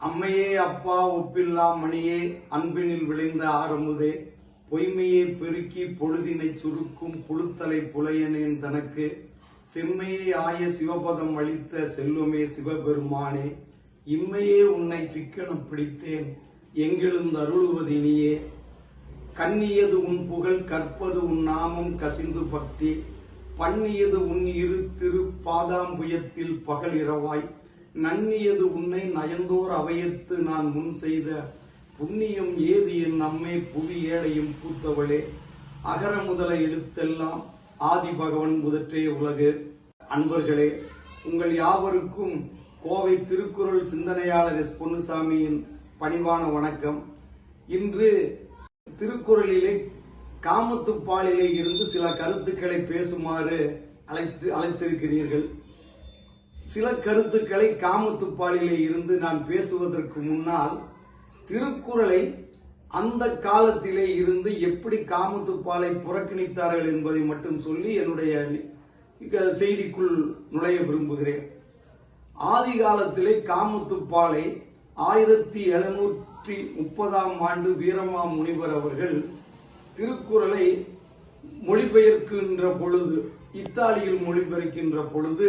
அம்மையே அப்பா ஒப்பில்லா மணியே அன்பினில் விளைந்த ஆரமுதே பொய்மையை பெருக்கி பொழுதினை சுருக்கும் புழுத்தலை புலையனேன் தனக்கு. செம்மையை ஆய சிவபதம் அளித்த செல்வமே சிவபெருமானே இம்மையே உன்னை சிக்கனம் பிடித்தேன் எங்கிலும் அருளுவதினியே கண்ணியது உன் புகழ் கற்பது உன் நாமம் கசிந்து பக்தி. பண்ணியது உன் இரு திரு பாதாம்புயத்தில் பகல் இரவாய். நன்னியது உன்னை நயந்தோர் அவையத்து நான் முன் செய்த புண்ணியம் ஏது என் நம்மை புவி ஏழையும் பூத்தவளே? அகர முதல எழுத்தெல்லாம் ஆதி பகவன் முதற்றே உலகு. அன்பர்களே உங்கள் யாவருக்கும் கோவை திருக்குறள் சிந்தனையாளர் எஸ் பொன்னுசாமியின் பணிவான வணக்கம். இன்று திருக்குறளிலே காமத்துப்பாலிலே இருந்து சில கருத்துக்களை பேசுமாறு அழைத்து அழைத்திருக்கிறீர்கள். சில கருத்துக்களை காமத்துப்பாலிலே இருந்து நான் பேசுவதற்கு முன்னால் திருக்குறளை அந்த காலத்திலே இருந்து எப்படி காமத்துப்பாலை புறக்கணித்தார்கள் என்பதை மட்டும் சொல்லி என்னுடைய செய்திக்குள் நுழைய விரும்புகிறேன். ஆதி காலத்திலே காமத்துப்பாலை ஆயிரத்தி எழுநூற்றி முப்பதாம் ஆண்டு வீரமா முனிவர் அவர்கள் திருக்குறளை மொழிபெயர்க்கின்ற பொழுது இத்தாலியில் மொழிபெயர்க்கின்ற பொழுது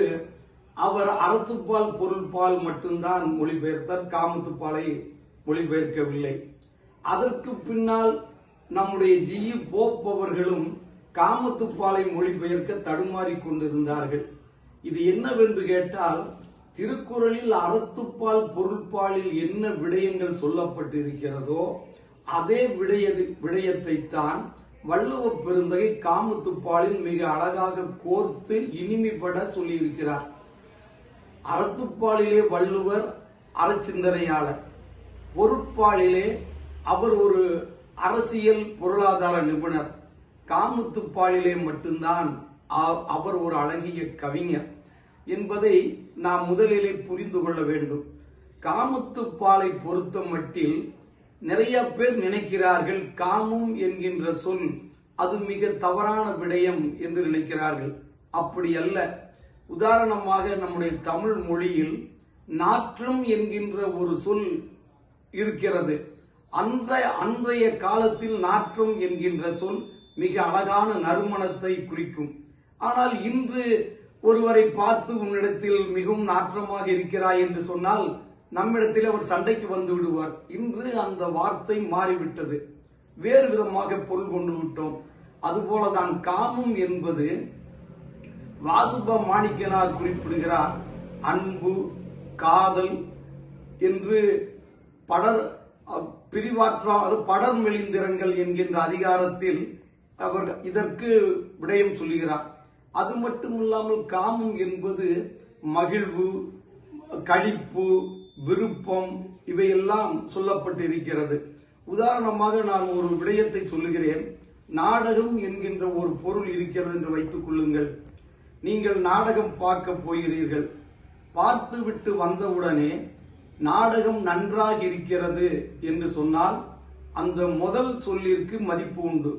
அவர் அறத்துப்பால் பொருள்பால் மட்டும்தான் மொழிபெயர்த்தார். காமத்துப்பாலை மொழிபெயர்க்கவில்லை. அதற்கு பின்னால் நம்முடைய ஜி. போப் அவர்களும் காமத்துப்பாலை மொழிபெயர்க்க தடுமாறி கொண்டிருந்தார்கள். இது என்னவென்று கேட்டால் திருக்குறளில் அறத்துப்பால் பொருள்பாலில் என்ன விடயங்கள் சொல்லப்பட்டிருக்கிறதோ அதே விடய விடயத்தை தான் வள்ளுவ பெருந்தகை காமத்துப்பாலில் மிக அழகாக கோர்த்து இனிமைப்பட சொல்லியிருக்கிறார். அறத்துப்பாலிலே வள்ளுவர் அறச்சிந்தனையாளர். பொருட்பாலிலே அவர் ஒரு அரசியல் பொருளாதார நிபுணர். காமுத்துப்பாலிலே மட்டும்தான் அவர் ஒரு அழகிய கவிஞர் என்பதை நாம் முதலிலே புரிந்து கொள்ள வேண்டும். காமத்துப்பாலை பொறுத்த மட்டில் நிறைய பேர் நினைக்கிறார்கள் காமம் என்கின்ற சொல் அது மிக தவறான விடயம் என்று நினைக்கிறார்கள். அப்படி அல்ல. உதாரணமாக நம்முடைய தமிழ் மொழியில் நாற்றம் என்கின்ற ஒரு சொல் இருக்கிறது. அன்றைய அன்றைய காலத்தில் நாற்றம் என்கின்ற சொல் மிக அழகான நறுமணத்தை குறிக்கும். ஆனால் இன்று ஒருவரை பார்த்து உன்னிடத்தில் மிகவும் நாற்றமாக இருக்கிறாய் என்று சொன்னால் நம்மிடத்தில் அவர் சண்டைக்கு வந்து விடுவார். இன்று அந்த வார்த்தை மாறிவிட்டது. வேறு விதமாக பொருள் கொண்டு விட்டோம். அதுபோலதான் காமம் என்பது வாசுப மாணிக்கனார் குறிப்பிடுகிறார் அன்பு காதல் என்று படர் அஹ், அது படர் மெலிந்திரங்கள் என்கின்ற அதிகாரத்தில் அவர் இதற்கு விடயம் சொல்லுகிறார். அது மட்டுமில்லாமல் காமம் என்பது மகிழ்வு கழிப்பு விருப்பம் இவையெல்லாம் சொல்லப்பட்டிருக்கிறது. உதாரணமாக நான் ஒரு விடயத்தை சொல்லுகிறேன். நாடகம் என்கின்ற ஒரு பொருள் இருக்கிறது என்று வைத்துக் கொள்ளுங்கள். நீங்கள் நாடகம் பார்க்க போகிறீர்கள். பார்த்துவிட்டு வந்தவுடனே நாடகம் நன்றாக இருக்கிறது என்று சொன்னால் அந்த முதல் சொல்லிற்கு மதிப்பு உண்டு.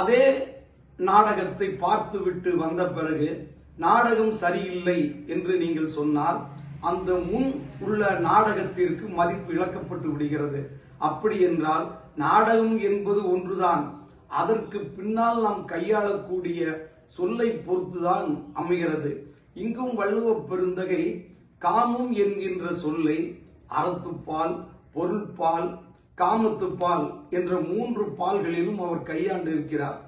அதே நாடகத்தை பார்த்துவிட்டு வந்த பிறகு நாடகம் சரியில்லை என்று நீங்கள் சொன்னால் அந்த முன் உள்ள நாடகத்திற்கு மதிப்பு இழக்கப்பட்டு விடுகிறது. அப்படி என்றால் நாடகம் என்பது ஒன்றுதான். அதற்கு பின்னால் நாம் கையாளக்கூடிய சொல்லை பொறுத்துதான் அமைகிறது. இங்கும் வள்ளுவ பெருந்தகை காமம் என்கின்ற சொல்லை அறத்துப்பால் பொருள்பால் காமத்துப்பால் என்ற மூன்று பால்களிலும் அவர் கையாண்டு இருக்கிறார்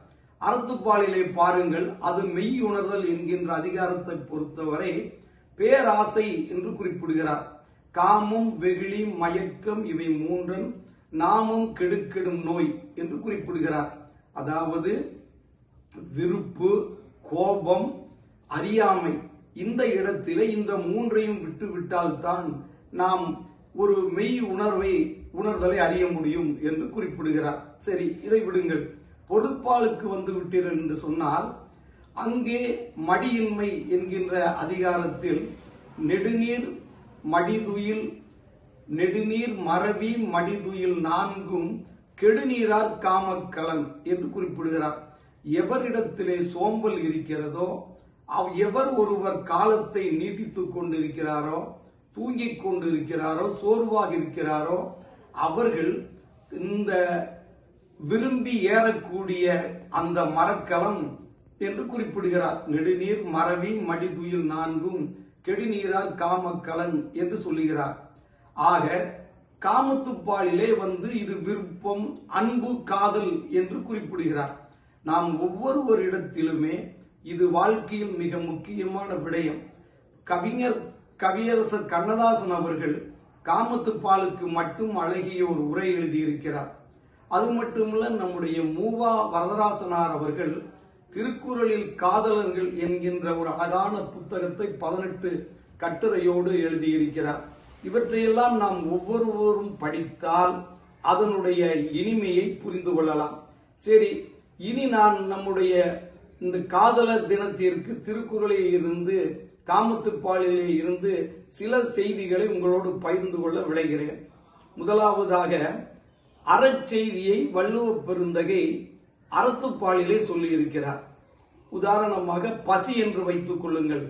அறத்துப்பாலிலே பாருங்கள் அது மெய் உணர்தல் என்கின்ற அதிகாரத்தை பொறுத்தவரை பேராசை என்று குறிப்பிடுகிறார். காமம் வெகுளி மயக்கம் இவை மூன்றும் நாமம் கெடுக்கெடும் நோய் என்று குறிப்பிடுகிறார். அதாவது விருப்பு கோபம் அறியாமை. இந்த இடத்திலே இந்த மூன்றையும் விட்டு விட்டால்தான் நாம் ஒரு மெய் உணர்வை உணர்தலை அறிய முடியும் என்று குறிப்பிடுகிறார். சரி இதை விடுங்கள். பொருட்பாலுக்கு வந்து விட்டீர்கள் என்று சொன்னால் அங்கே மடியின்மை என்கின்ற அதிகாரத்தில் நெடுநீர் மடிதுயில் நெடுநீர் மரபி மடிதுயில் நான்கும் கெடுநீரார் காமக்கலன் என்று குறிப்பிடுகிறார். எவரிடத்திலே சோம்பல் இருக்கிறதோ அவ் எவர் ஒருவர் காலத்தை நீட்டித்துக் கொண்டிருக்கிறாரோ தூங்கிக் கொண்டு இருக்கிறாரோ சோர்வாக இருக்கிறாரோ அவர்கள் இந்த விரும்பி ஏறக்கூடிய அந்த மரக்கலம் என்று குறிப்பிடுகிறார். நெடுநீர் மரவி மடிதுயில் நான்கும் கெடுநீரால் காமக்கலன் என்று சொல்லுகிறார். ஆக காமத்துப்பாலிலே வந்து இது விருப்பம் அன்பு காதல் என்று குறிப்பிடுகிறார். நாம் ஒவ்வொருவரிடத்திலுமே இது வாழ்க்கையில் மிக முக்கியமான விடயம். கவிஞர் கவியரசர் கண்ணதாசன் அவர்கள் காமத்துப்பாலுக்கு மட்டும் அழகிய ஒரு உரை எழுதியிருக்கிறார். அது மட்டுமல்ல நம்முடைய மூவா வரதராசனார் அவர்கள் திருக்குறளில் காதலர்கள் என்கின்ற ஒரு அழகான புத்தகத்தை பதினெட்டு கட்டுரையோடு எழுதியிருக்கிறார். இவற்றையெல்லாம் நாம் ஒவ்வொருவரும் படித்தால் அதனுடைய இனிமையை புரிந்து கொள்ளலாம். சரி இனி நான் நம்முடைய இந்த காதலர் தினத்திற்கு திருக்குறளில் இருந்து காமத்துப்பாலிலே இருந்து சில செய்திகளை உங்களோடு பகிர்ந்து கொள்ள விளைகிறேன் முதலாவதாக அறச்செய்தியை வள்ளுவ பெருந்தகை அறத்துப்பாலிலே சொல்லியிருக்கிறார். உதாரணமாக பசி என்று வைத்துக் கொள்ளுங்கள்.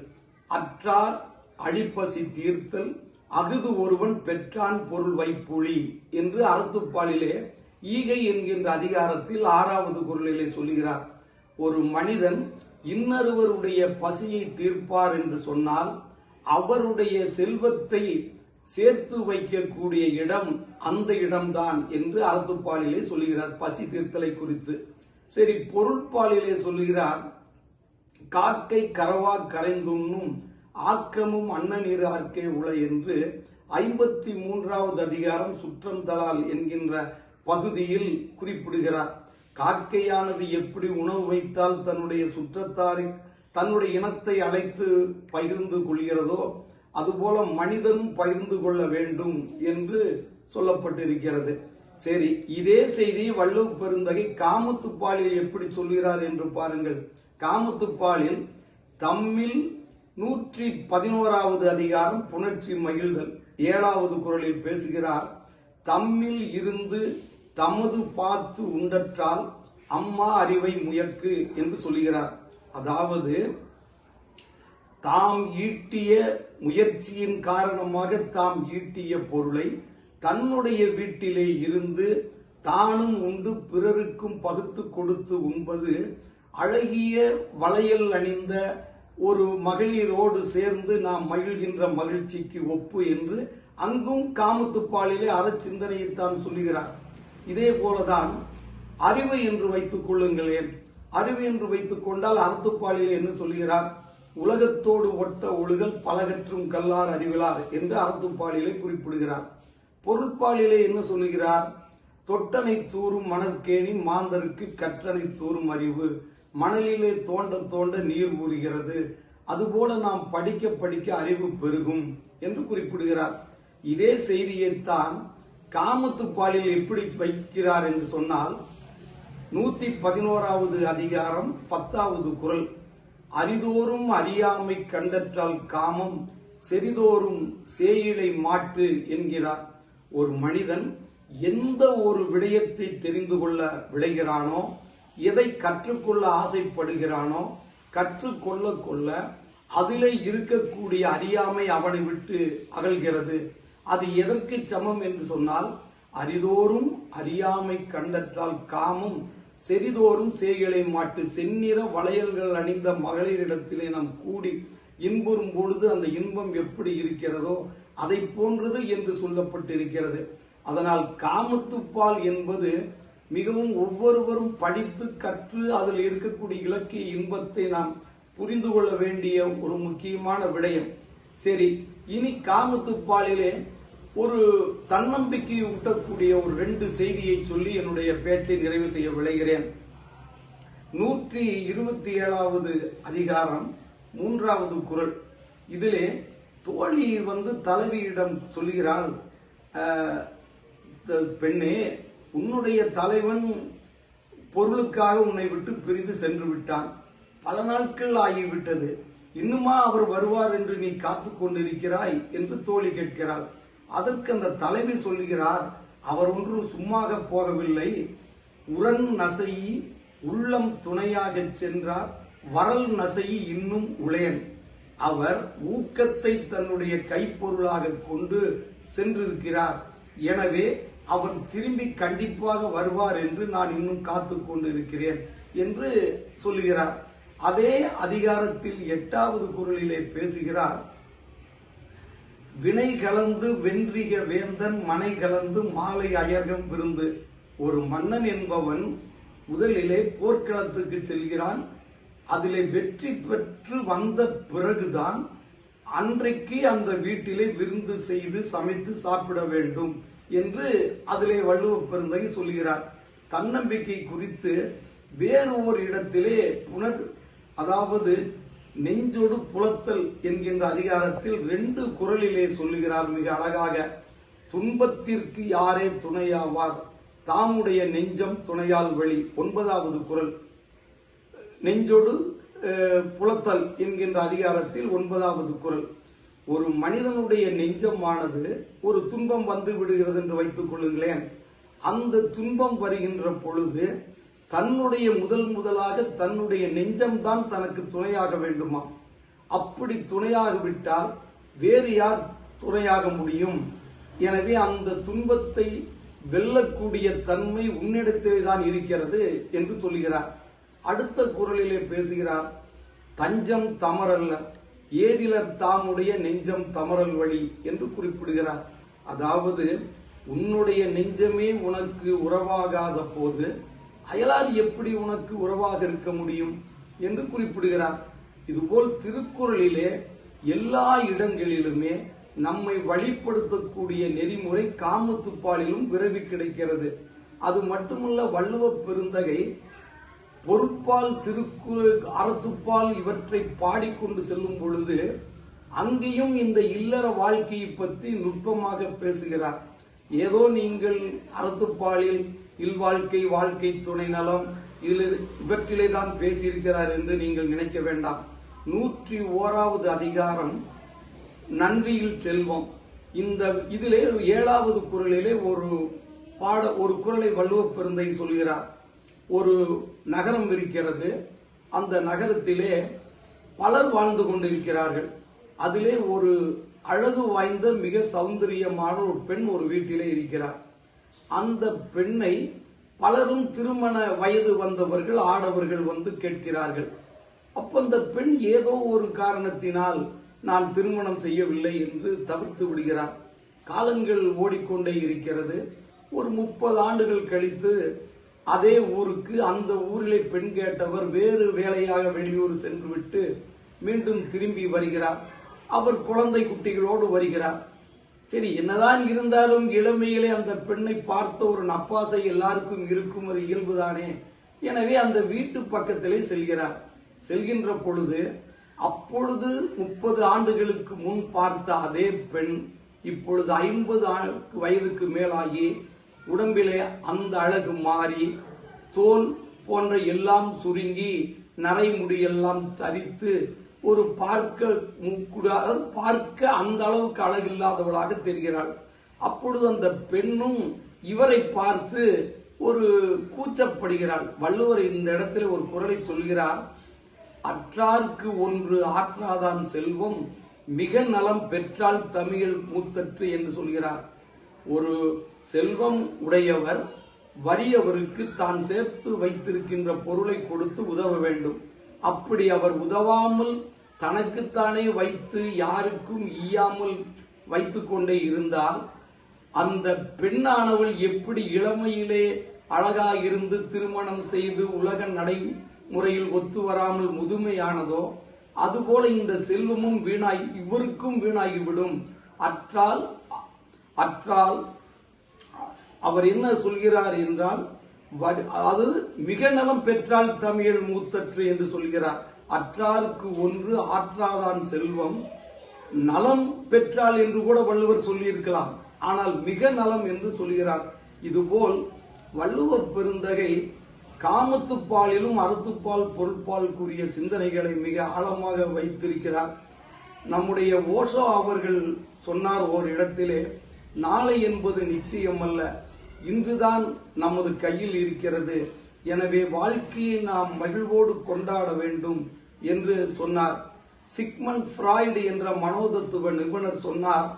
அற்றார் அடிப்பசி தீர்த்தல் அகுது ஒருவன் பெற்றான் பொருள் வைப்புலி என்று அறத்துப்பாலிலே ஈகை என்கின்ற அதிகாரத்தில் ஆறாவது குரலிலே சொல்லுகிறார் ஒரு மனிதன் இன்னொருவருடைய பசியை தீர்ப்பார் என்று சொன்னால் அவருடைய செல்வத்தை சேர்த்து வைக்கக்கூடிய இடம் அந்த இடம்தான் என்று அறத்துப்பாலிலே சொல்லுகிறார் பசி தீர்த்தலை குறித்து. சரி பொருட்பாலிலே சொல்லுகிறார் காக்கை கரவா கரைந்துண்ணும் ஆக்கமும் அன்னநீர் ஆர்க்கே உள என்று ஐம்பத்தி மூன்றாவது அதிகாரம் சுற்றம் தலால் என்கின்ற பகுதியில் குறிப்பிடுகிறார். காக்கையானது எப்படி உணவு வைத்தால் தன்னுடைய சுற்றத்தாரை தன்னுடைய இனத்தை அழைத்து பகிர்ந்து கொள்கிறதோ அதுபோல மனிதனும் பகிர்ந்து கொள்ள வேண்டும் என்று சொல்லப்பட்டிருக்கிறது. சரி இதே செய்தி வள்ளுவ பெருந்தகை காமத்துப்பாலில் எப்படி சொல்கிறார் என்று பாருங்கள். காமத்துப்பாலில் தம்மில் நூற்றி பதினோராவது அதிகாரம் புணர்ச்சி மகிழ்தல் ஏழாவது குரலில் பேசுகிறார். தம்மில் இருந்து தமது பார்த்து உண்டற்றால் அம்மா அறிவை முயற்கு என்று சொல்கிறார் அதாவது தாம் ஈட்டிய முயற்சியின் காரணமாக தாம் ஈட்டிய பொருளை தன்னுடைய வீட்டிலே இருந்து தானும் உண்டு பிறருக்கும் பகுத்து கொடுத்து உண்பது அழகிய வளையல் அணிந்த ஒரு மகளிரோடு சேர்ந்து நாம் மகிழ்கின்ற மகிழ்ச்சிக்கு ஒப்பு என்று அங்கும் காமத்துப்பாலிலே அறச்சிந்தனையைத்தான் சொல்லுகிறார். இதே போலதான் அறிவு என்று வைத்துக் கொள்ளுங்களேன். அறிவு என்று வைத்துக் கொண்டால் அறத்துப்பாலிலே என்ன சொல்கிறார் உலகத்தோடு ஒட்ட ஒழுகல் பலகற்றும் கல்லார் அறிவிலார் என்று அறத்துப்பாலிலே குறிப்பிடுகிறார். பொருட்பாலிலே என்ன சொல்லுகிறார்? தொட்டனை தூறும் மணற்கேணி மாந்தருக்கு கற்றனை தூறும் அறிவு. மணலிலே தோண்ட தோண்ட நீர் ஊறுகிறது. அதுபோல நாம் படிக்க படிக்க அறிவு பெருகும் என்று குறிப்பிடுகிறார். இதே செய்தியைத்தான் காமத்துப்பாலில் எப்படி வைக்கிறார் என்று சொன்னால் நூத்தி பதினோராவது அதிகாரம் பத்தாவது குரல். அரிதோறும் அறியாமை கண்டற்றால் காமம் செறிதோறும் சேயிலை மாட்டு என்கிறார். ஒரு மனிதன் எந்த ஒரு விடயத்தை தெரிந்து கொள்ள விளைகிறானோ எதை கற்றுக்கொள்ள ஆசைப்படுகிறானோ கற்றுக்கொள்ள கொள்ள அதிலே இருக்கக்கூடிய அறியாமை அவனை விட்டு அகல்கிறது. அது எதற்கு சமம் என்று சொன்னால் அரிதோறும் அறியாமை கண்டற்றால் காமம் செறிதோறும் சேகளை மாட்டு செந்நிற வளையல்கள் அணிந்த மகளிரிடத்திலே நாம் கூடி இன்புறும் பொழுது அந்த இன்பம் எப்படி இருக்கிறதோ அதை போன்றது என்று சொல்லப்பட்டிருக்கிறது. அதனால் காமத்துப்பால் என்பது மிகவும் ஒவ்வொருவரும் படித்து கற்று அதில் இருக்கக்கூடிய இலக்கிய இன்பத்தை நாம் புரிந்து கொள்ள வேண்டிய ஒரு முக்கியமான விடயம். சரி இனி காமத்துப்பாலிலே ஒரு தன்னம்பிக்கை ஊட்டக்கூடிய ஒரு ரெண்டு செய்தியை சொல்லி என்னுடைய பேச்சை நிறைவு செய்ய விளைகிறேன் நூற்றி இருபத்தி ஏழாவது அதிகாரம் மூன்றாவது குரல். இதிலே தோழி வந்து தலைவியிடம் சொல்கிறாள் பெண்ணே உன்னுடைய தலைவன் பொருளுக்காக உன்னை விட்டு பிரிந்து சென்று விட்டான். பல நாட்கள் ஆகிவிட்டது. இன்னுமா அவர் வருவார் என்று நீ காத்து கொண்டிருக்கிறாய் என்று தோழி கேட்கிறாள். அதற்கு அந்த தலைவி சொல்லுகிறார் அவர் ஒன்றும் சும்மாக போகவில்லை. உரன் நசையி உள்ளம் துணையாகச் சென்றார். வரல் நசையி இன்னும் உளையன் அவர் ஊக்கத்தை தன்னுடைய கைப்பொருளாக கொண்டு சென்றிருக்கிறார். எனவே அவர் திரும்பி கண்டிப்பாக வருவார் என்று நான் இன்னும் காத்து கொண்டிருக்கிறேன் என்று சொல்லுகிறார். அதே அதிகாரத்தில் எட்டாவது குரலிலே பேசுகிறார். வினை கலந்து வென்றிக வேந்தன் மனை கலந்து மாலை அயர்கம் விருந்து. ஒரு மன்னன் என்பவன் முதலிலே போர்க்களத்துக்கு செல்கிறான். அதிலே வெற்றி பெற்று வந்த பிறகுதான் அன்றைக்கு அந்த வீட்டிலே விருந்து செய்து சமைத்து சாப்பிட வேண்டும் என்று அதிலே வள்ளுவ பெருந்தகை சொல்கிறார் தன்னம்பிக்கை குறித்து வேறு ஒரு இடத்திலே புனர் அதாவது நெஞ்சொடு புலத்தல் என்கின்ற அதிகாரத்தில் ரெண்டு குரலிலே சொல்லுகிறார் மிக அழகாக துன்பத்திற்கு யாரே துணையாவார்? தாமுடைய நெஞ்சம் துணையால் வழி ஒன்பதாவது குரல். நெஞ்சொடு புலத்தல் என்கின்ற அதிகாரத்தில் ஒன்பதாவது குரல். ஒரு மனிதனுடைய நெஞ்சமானது ஒரு துன்பம் வந்து விடுகிறது என்று வைத்துக் கொள்ளுங்களேன். அந்த துன்பம் வருகின்ற பொழுது தன்னுடைய முதல் முதலாக தன்னுடைய நெஞ்சம்தான் தனக்கு துணையாக வேண்டுமா? அப்படி துணையாக விட்டால் வேறு யார் துணையாக முடியும்? எனவே அந்த துன்பத்தை வெல்லக்கூடிய தன்மை உன்னிடத்திலே தான் இருக்கிறது என்று சொல்லுகிறார் அடுத்த குரலிலே பேசுகிறார் தஞ்சம் தமரல்ல ஏதிலர் தாமுடைய நெஞ்சம் தமரல் வழி என்று குறிப்பிடுகிறார். அதாவது உன்னுடைய நெஞ்சமே உனக்கு உறவாகாத போது அயலாது எப்படி உனக்கு உறவாக இருக்க முடியும் என்று குறிப்பிடுகிறார். இதுபோல் திருக்குறளிலே எல்லா இடங்களிலுமே நம்மை வழிப்படுத்தக்கூடிய நெறிமுறை காமத்துப்பாலிலும் விரவி கிடைக்கிறது. அது மட்டுமல்ல வள்ளுவ பெருந்தகை பொறுப்பால் திருக்கு அறத்துப்பால் இவற்றை பாடிக்கொண்டு செல்லும் பொழுது அங்கேயும் இந்த இல்லற வாழ்க்கையை பற்றி நுட்பமாக பேசுகிறார். ஏதோ நீங்கள் அறத்துப்பாலில் இல்வாழ்க்கை வாழ்க்கை துணை நலம் இதில் இவற்றிலே தான் பேசியிருக்கிறார் என்று நீங்கள் நினைக்க வேண்டாம். நூற்றி ஓராவது அதிகாரம் நன்றியில் செல்வம். இந்த இதிலே ஏழாவது குரலிலே ஒரு பாட ஒரு குரலை வள்ளுவ பெருந்தை சொல்கிறார். ஒரு நகரம் இருக்கிறது. அந்த நகரத்திலே பலர் வாழ்ந்து கொண்டிருக்கிறார்கள். அதிலே ஒரு அழகு வாய்ந்த மிக சௌந்தரியமான ஒரு பெண் ஒரு வீட்டிலே இருக்கிறார். அந்த பெண்ணை பலரும் திருமண வயது வந்தவர்கள் ஆடவர்கள் வந்து கேட்கிறார்கள். அப்ப அந்த பெண் ஏதோ ஒரு காரணத்தினால் நான் திருமணம் செய்யவில்லை என்று தவிர்த்து விடுகிறார். காலங்கள் ஓடிக்கொண்டே இருக்கிறது. ஒரு முப்பது ஆண்டுகள் கழித்து அதே ஊருக்கு அந்த ஊரிலே பெண் கேட்டவர் வேறு வேலையாக வெளியூர் சென்று விட்டு மீண்டும் திரும்பி வருகிறார். அவர் குழந்தை குட்டிகளோடு வருகிறார். சரி என்னதான் இருந்தாலும் இளமையிலே அந்த பெண்ணை பார்த்த ஒரு நப்பாசை எல்லாருக்கும் இருக்கும் அது இயல்புதானே? எனவே அந்த வீட்டு பக்கத்திலே செல்கிறார். செல்கின்ற பொழுது அப்பொழுது முப்பது ஆண்டுகளுக்கு முன் பார்த்த அதே பெண் இப்பொழுது ஐம்பது வயதுக்கு மேலாகி உடம்பிலே அந்த அழகு மாறி தோல் போன்ற எல்லாம் சுருங்கி நரைமுடியெல்லாம் தரித்து ஒரு பார்க்க முக்குடா- அதாவது பார்க்க அந்த அளவுக்கு அழகில்லாதவளாக தெரிகிறாள். அப்பொழுது அந்த பெண்ணும் இவரை பார்த்து ஒரு கூச்சப்படுகிறாள். வள்ளுவர் இந்த இடத்துல ஒரு குரலை சொல்கிறார் அற்றார்க்கு ஒன்று ஆற்றாதான் செல்வம் மிக நலம் பெற்றால் தமிழில் மூத்தற்று என்று சொல்கிறார். ஒரு செல்வம் உடையவர் வறியவருக்கு தான் சேர்த்து வைத்திருக்கின்ற பொருளை கொடுத்து உதவ வேண்டும். அப்படி அவர் உதவாமல் தனக்குத்தானே வைத்து யாருக்கும் ஈயாமல் வைத்துக் கொண்டே இருந்தால் அந்த பெண்ணானவள் எப்படி இளமையிலே அழகாக இருந்து திருமணம் செய்து உலக நடைமுறையில் ஒத்து வராமல் முதுமையானதோ அதுபோல இந்த செல்வமும் வீணாகி இவருக்கும் வீணாகிவிடும். அற்றால் அற்றால் அவர் என்ன சொல்கிறார் என்றால் அது மிக நலம் பெற்றால் தமிழ் மூத்தற்று என்று சொல்கிறார். அற்றாருக்கு ஒன்று ஆற்றாதான் செல்வம். நலம் பெற்றால் என்று கூட வள்ளுவர் சொல்லியிருக்கலாம். ஆனால் மிக நலம் என்று சொல்கிறார். இதுபோல் வள்ளுவர் பெருந்தகை காமத்துப்பாலிலும் அறத்துப்பால் பொருட்பால் கூறிய சிந்தனைகளை மிக ஆழமாக வைத்திருக்கிறார். நம்முடைய ஓஷோ அவர்கள் சொன்னார் ஓர் இடத்திலே நாளை என்பது நிச்சயம் அல்ல இன்றுதான் நமது கையில் இருக்கிறது. எனவே வாழ்க்கையை நாம் மகிழ்வோடு கொண்டாட வேண்டும் என்று சொன்னார். சிக்மன் ஃப்ராய்டு என்ற மனோதத்துவ நிபுணர் சொன்னார்.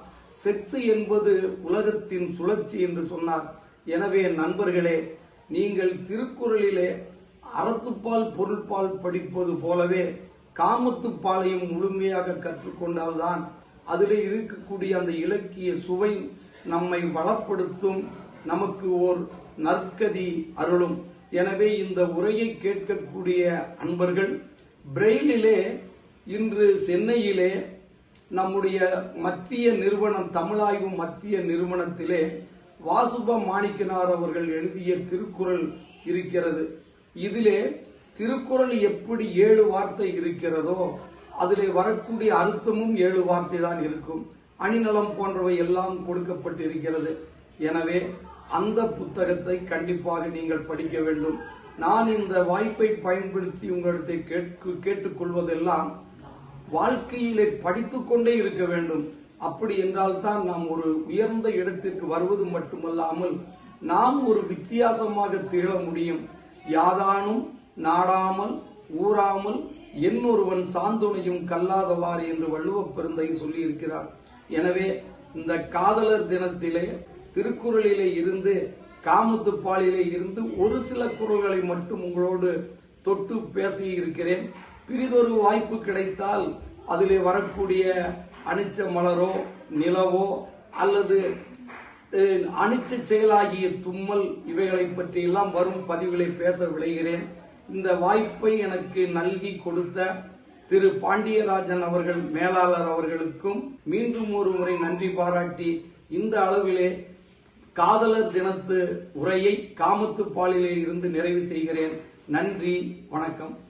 செக்ஸ் என்பது உலகத்தின் சுழற்சி என்று சொன்னார். எனவே நண்பர்களே நீங்கள் திருக்குறளிலே அறத்துப்பால் பொருள்பால் படிப்பது போலவே காமத்துப்பாலையும் முழுமையாக கற்றுக்கொண்டால்தான் அதிலே இருக்கக்கூடிய அந்த இலக்கிய சுவை நம்மை வளப்படுத்தும். நமக்கு ஓர் நற்கதி அருளும். எனவே இந்த உரையை கேட்கக்கூடிய அன்பர்கள் பிரெயிலிலே இன்று சென்னையிலே நம்முடைய மத்திய நிறுவனம் தமிழாய்வு மத்திய நிறுவனத்திலே வாசுப மாணிக்கனார் அவர்கள் எழுதிய திருக்குறள் இருக்கிறது. இதிலே திருக்குறள் எப்படி ஏழு வார்த்தை இருக்கிறதோ அதிலே வரக்கூடிய அர்த்தமும் ஏழு வார்த்தை தான் இருக்கும். அணிநலம் போன்றவை எல்லாம் கொடுக்கப்பட்டிருக்கிறது. எனவே அந்த புத்தகத்தை கண்டிப்பாக நீங்கள் படிக்க வேண்டும். நான் இந்த வாய்ப்பை பயன்படுத்தி உங்களிடத்தை கேட்கு கேட்டுக்கொள்வதெல்லாம் வாழ்க்கையிலே படித்துக்கொண்டே இருக்க வேண்டும். அப்படி என்றால் தான் நாம் ஒரு உயர்ந்த இடத்திற்கு வருவது மட்டுமல்லாமல் நாம் ஒரு வித்தியாசமாக திகழ முடியும். யாதானும் நாடாமல் ஊறாமல் என்னொருவன் சாந்துணையும் கல்லாதவாறு என்று வள்ளுவ பெருந்தை சொல்லியிருக்கிறார். எனவே இந்த காதலர் தினத்திலே திருக்குறளிலே இருந்து காமத்துப்பாலிலே இருந்து ஒரு சில குறள்களை மட்டும் உங்களோடு தொட்டு பேசி இருக்கிறேன். பிரிதொரு வாய்ப்பு கிடைத்தால் அதிலே வரக்கூடிய அனிச்ச மலரோ நிலவோ அல்லது அனிச்ச செயலாகிய தும்மல் இவைகளை பற்றி எல்லாம் வரும் பதிவுகளை பேச விளைகிறேன் இந்த வாய்ப்பை எனக்கு நல்கி கொடுத்த திரு பாண்டியராஜன் அவர்கள் மேலாளர் அவர்களுக்கும் மீண்டும் ஒரு முறை நன்றி பாராட்டி இந்த அளவிலே காதலர் தினத்து உரையை காமத்து பாலிலே இருந்து நிறைவு செய்கிறேன். நன்றி வணக்கம்.